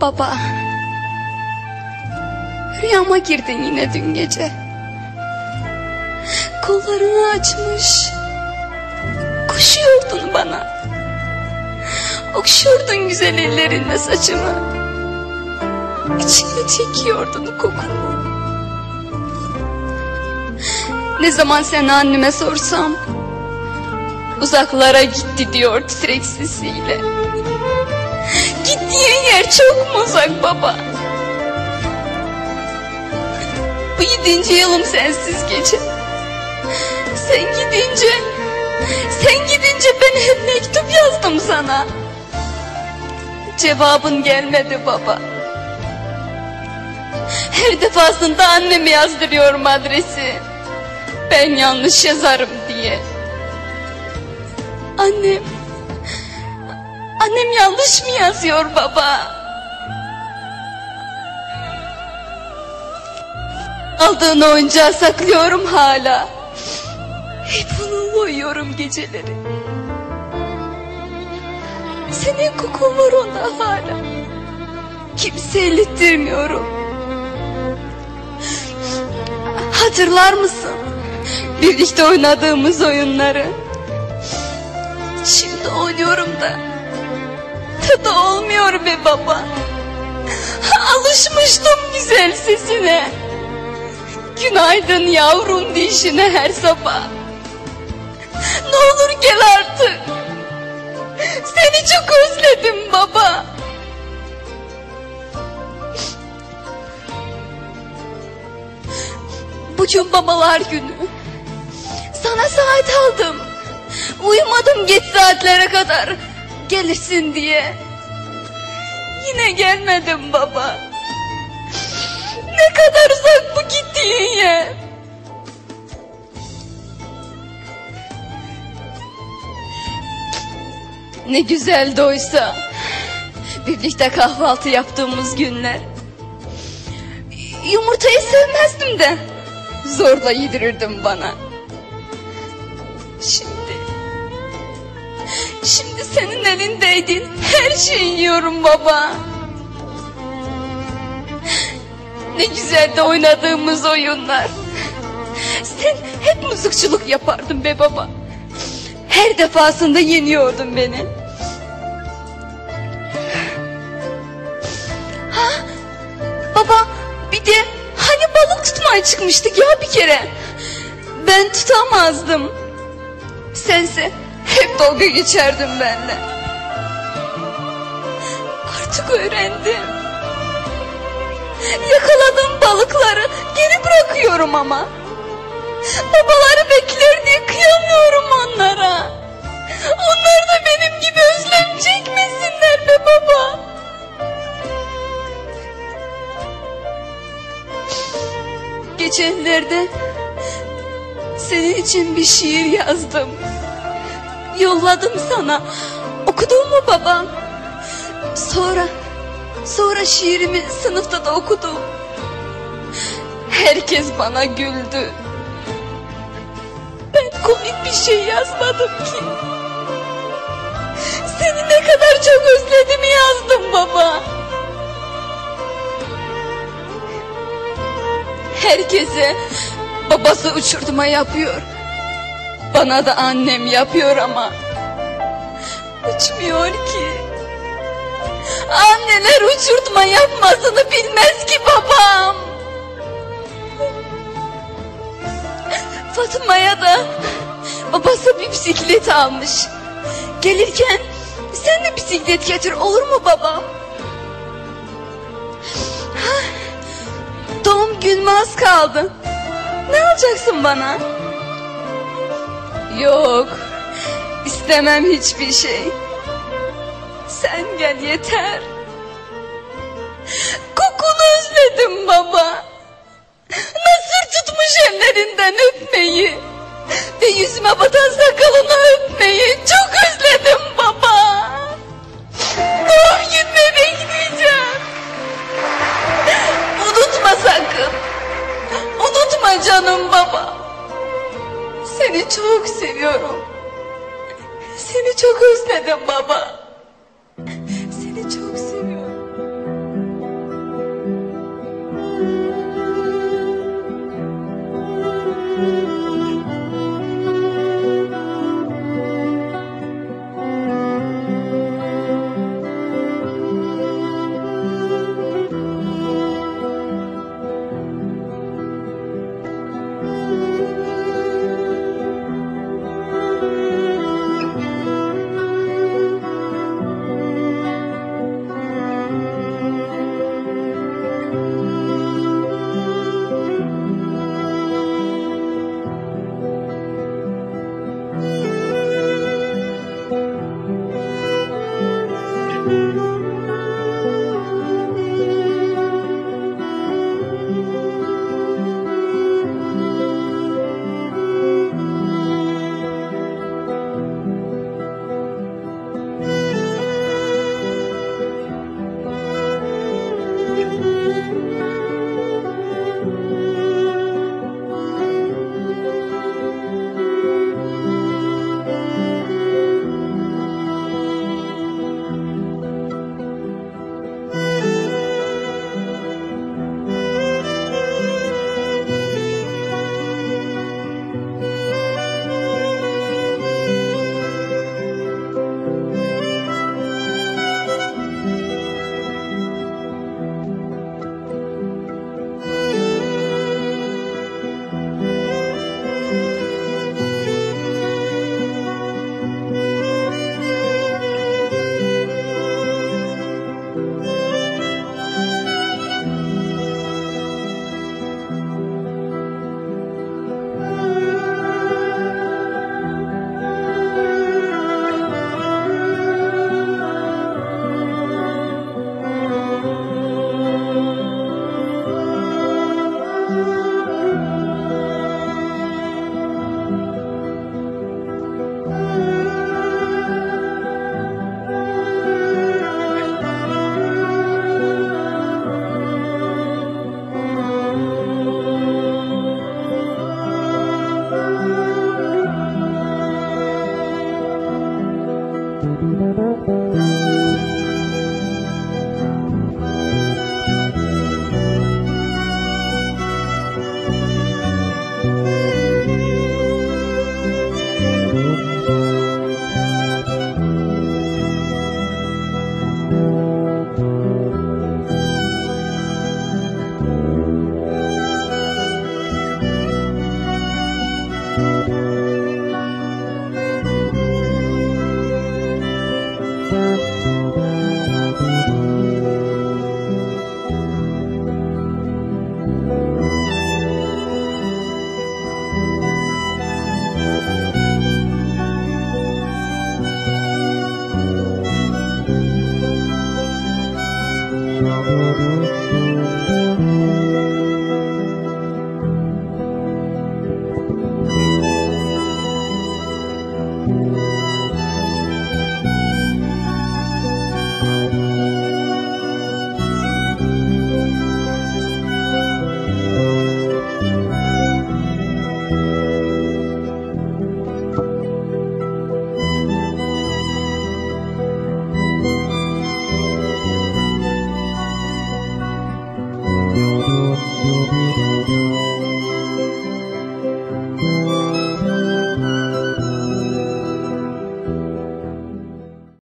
Baba. Rüyama girdin yine dün gece. Kollarını açmış. Koşuyordun bana. Okşuyordun güzel ellerinle saçımı. İçime çekiyordun kokunu. Ne zaman seni anneme sorsam uzaklara gitti diyor titrek sesiyle. Gittiğin yer çok mu uzak baba? Bu yedinci yılım sensiz gece. Sen gidince, sen gidince ben hep mektup yazdım sana. Cevabın gelmedi baba. Her defasında anneme yazdırıyorum adresi. Ben yanlış yazarım diye. Annem, annem yanlış mı yazıyor baba? Aldığın oyuncağı saklıyorum hala. Hep onunla uyuyorum geceleri. Senin kokun var onda hala. Kimse ellettirmiyorum. Hatırlar mısın? Birlikte oynadığımız oyunları. Şimdi oynuyorum da. Tadı olmuyor be baba. Alışmıştım güzel sesine. Günaydın yavrum dişine her sabah. Ne olur gel artık. Seni çok özledim baba. Bugün babalar günü. Sana saat aldım. Uyumadım geç saatlere kadar. Gelirsin diye. Yine gelmedim baba. Ne kadar uzak bu gittiğin yer. Ne güzeldi oysa. Birlikte kahvaltı yaptığımız günler. Yumurtayı sevmezdim de. Zorla yedirirdim bana. Şimdi... Şimdi senin elindeydin. Her şeyi yiyorum baba. Ne güzel de oynadığımız oyunlar. Sen hep mızıkçılık yapardın be baba. Her defasında yeniyordun beni. Balık tutmaya çıkmıştık ya bir kere. Ben tutamazdım. Sense hep dalga geçerdin benimle. Artık öğrendim. Yakaladığım balıkları geri bırakıyorum ama. Babaları bekler diye kıyamıyorum onlara. Onlar da benim gibi özlem çekmesinler be baba. Geçenlerde senin için bir şiir yazdım. Yolladım sana. Okudun mu babam? Sonra, sonra şiirimi sınıfta da okudum. Herkes bana güldü. Ben komik bir şey yazmadım ki. Seni ne kadar çok özlediğimi yazdım baba. Herkese babası uçurtma yapıyor. Bana da annem yapıyor ama uçmuyor ki. Anneler uçurtma yapmasını bilmez ki babam. Fatma'ya da babası bir bisiklet almış. Gelirken sen de bisiklet getir olur mu babam? Doğum günüme az kaldı. Ne alacaksın bana? Yok. istemem hiçbir şey. Sen gel yeter. Kokunu özledim baba. Nasır tutmuş ellerinden öpmeyi. Ve yüzüme batan sakalını Seni çok